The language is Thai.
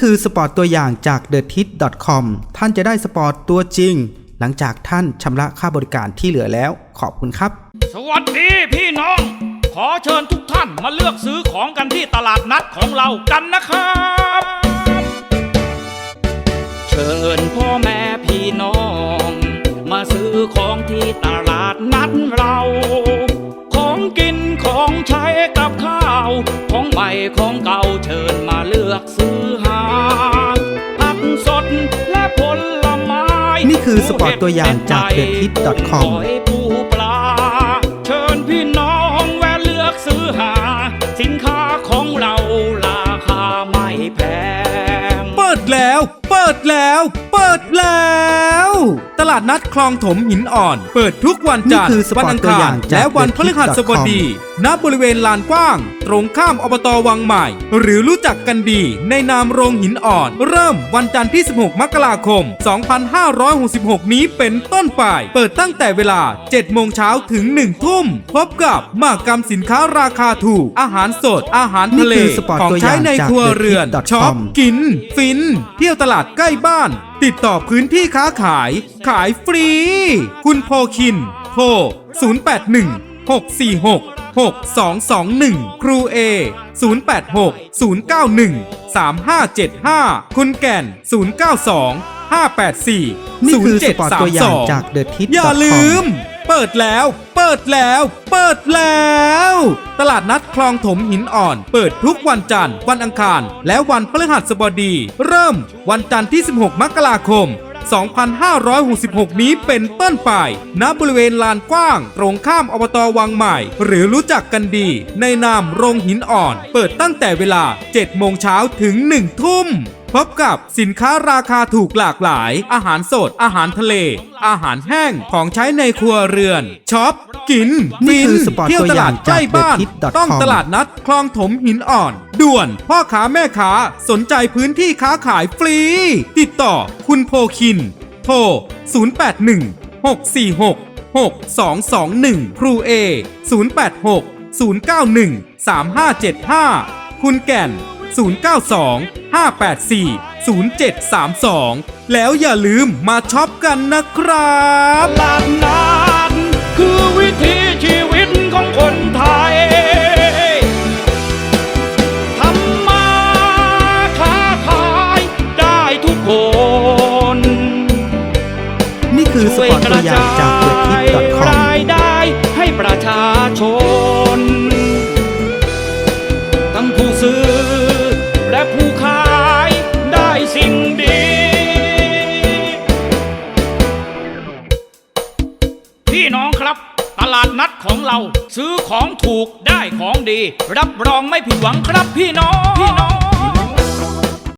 คือสปอร์ตตัวอย่างจาก t h e t i t c o m ท่านจะได้สปอร์ตตัวจริง หลังจากท่านชำระค่าบริการที่เหลือแล้ว ขอบคุณครับ สวัสดีพี่น้อง ขอเชิญทุกท่านมาเลือกซื้อของกันที่ตลาดนัดของเรากันนะครับ เชิญพ่อแม่พี่น้อง มาซื้อของที่ตลาดนัดเรา ของกินของใช้กับข้าว ของใหม่ของเก่าเชิญมาเลือกซื้อ คือสปอร์ตตัวอย่างจาก thehit.com หอยปูปลา เชิญพี่น้องแวะเลือกซื้อหา สินค้าของเราราคาไม่แพง เปิดแล้ว เปิดแล้ว เปิดแล้ว ตลาดนัดคลองถมหินอ่อน เปิดทุกวันจันทนี่คือร์สปอร์ตวัอังตัวคาอย่ารงจากและวันพฤหัสบดี ณบริเวณลานกว้าง ตรงข้ามอบตวังใหม่ หรือรู้จักกันดีในนามโรงหินอ่อน เริ่มวันจันทร์ที่ 16 มกราคม 2566 นี้เป็นต้นไป เปิดตั้งแต่เวลา 7 โมงเช้าถึง 1 ทุ่ม พบกับมากรรมสินค้าราคาถูก อาหารสด อาหารทะเลนี่คือสปอร์ตของตัวอใช้ย่างในจากครัวเรือน thehit.com ช็อป กิน ฟิน เที่ยวตลาดใกล้บ้าน ติดต่อพื้นที่ค้าขาย ขายฟรี คุณโพคิน โทร 081 646 6221 ครูเอ086 091 3575 คุณแก่น 092 584 นี่คือสปอตตัวอย่างจาก0732 The t i t อย่าลืม เปิดแล้ว เปิดแล้ว เปิดแล้ว ตลาดนัดคลองถมหินอ่อน เปิดทุกวันจันทร์ วันอังคาร และวันพฤหัสบดี เริ่มวันจันทร์ที่ 16 มกราคม 2566 นี้เป็นต้นไปณบริเวณลานกว้าง ตรงข้ามอบตวังใหม่ หรือรู้จักกันดี ในนามโรงหินอ่อน เปิดตั้งแต่เวลา 7 โมงเช้าถึง 1 ทุ่มพบกับสินค้าราคาถูกหลากหลาย อาหารสด อาหารทะเล อาหารแห้ง ของใช้ในครัวเรือน ช็อป กินนี่ฟินคือสปอร์ตเที่ยวตัวตอย่าลางดใกล้จากบ้าน thehit.com ต้องตลาดนัดคลองถมหินอ่อน ด่วน พ่อค้าแม่ค้าสนใจพื้นที่ค้าขายฟรี ติดต่อคุณโพคิน โทร 081 646 6221 ครูเอ 086 091 3575 คุณแก่น 092 584 0732 แล้วอย่าลืมมาช็อปกันนะครับ นี่คือสปอร์ตตัวอย่างจาก The t i t c o m รายได้ให้ประชาชน ทั้งผู้ซื้อและผู้ขายได้สิ่งดี พี่น้องครับ ตลาดนัดของเราซื้อของถูกได้ของดี รับรองไม่ผิดหวังครับพี่น้องพี่น้อง